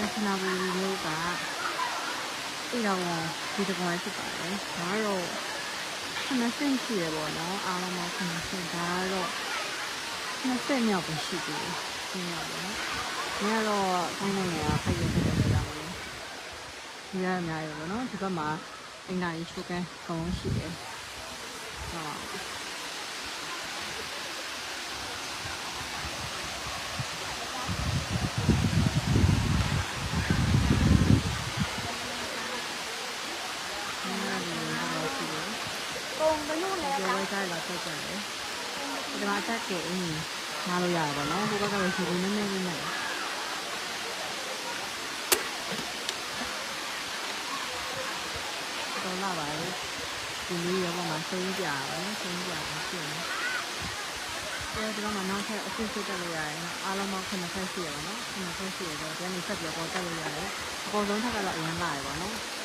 နဘူရီမျိုးကအိမ်တော်ဒီတကွာဖြစ်ပါတယ်ဒါကတော့9ဆင့်ရှိရပေါ့နော်အားလုံးပေါင်း9ဆင့်ဒါကတော့20မြောက်ပဲရှိသေးတယ်ဆင့်မြောက်ပေါ့နော်ဒီကတော့ခိုင်းနိုင်ငံကဖိုက်ရတဲ့နေရာပေါ့နော်ဒီရအများကြီးပေါ့နော်ဒီဘက်မှာအိမ်နာရီရှုကန်ကောင်းရှိတယ်ဟောအဲ့ဒါလေးတော့ရှိတယ် ပုံဘလို့လဲ။ဒီဝဲစားလာဆက်ကြတယ်။ဒီမှာအတက်ကိုအင်းငားလို့ရတာပေါ့နော်။ဟိုဘက်ကလည်းရှိနေနေနေနေ။တော့လာပါလေ။ဒီလေးရောမှဆုံးကြပါနော်။ဆုံးကြပါရှိနေ။အဲဒီတော့မှနောက်ထပ်အစစ်စစ်တက်လို့ရတယ်နော်။အားလုံးပေါင်း9ဖက်ရှိရပါတော့။9ဖက်ရှိရတော့ဒီကနေဆက်ပြီးတော့တက်လို့ရတယ်။အကုန်လုံးထက်ကတော့အရင်လာရပါတော့။